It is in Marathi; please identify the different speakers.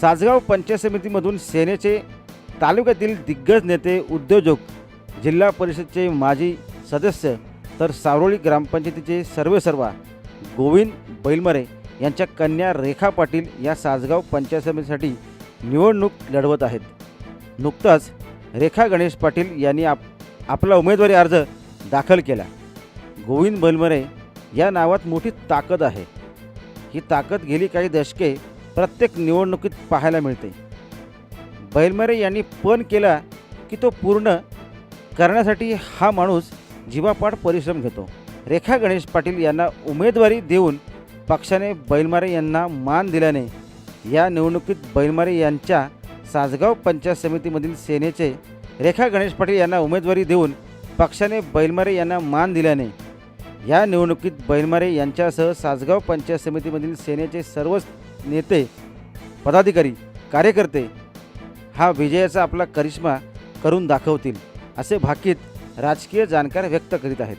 Speaker 1: सासगाव पंचायत समितीमधून सेनेचे तालुक्यातील दिग्गज नेते उद्योजक जिल्हा परिषदचे माजी सदस्य तर सारोळी ग्रामपंचायतीचे सर्वेसर्वा गोविंद बैलमरे यांच्या कन्या रेखा पाटील या सासगाव पंचायत समितीसाठी निवडणूक लढवत आहेत. नुकताच रेखा गणेश पाटील यांनी आप आपला उमेदवारी अर्ज दाखल केला. गोविंद बैलमरे या नावात मोठी ताकद आहे. ही ताकद गेली काही दशके प्रत्येक निवडणुकीत पाहायला मिळते. बैलमरे यांनी पण केला की तो पूर्ण करण्यासाठी हा माणूस जीवापाड परिश्रम घेतो. रेखा गणेश पाटील यांना उमेदवारी देऊन पक्षाने बैलमारे यांना मान दिल्याने या निवडणुकीत बैलमारे यांच्या सासगाव पंचायत समितीमधील सेनेचे रेखा गणेश पाटील यांना उमेदवारी देऊन पक्षाने बैलमारे यांना मान दिल्याने या निवडणुकीत बैनमारे यांच्यासह सासगाव पंचायत समितीमधील सेनेचे सर्वच नेते पदाधिकारी कार्यकर्ते हा विजयाचा आपला करिश्मा करून दाखवतील असे भाकीत राजकीय जाणकार व्यक्त करीत आहेत.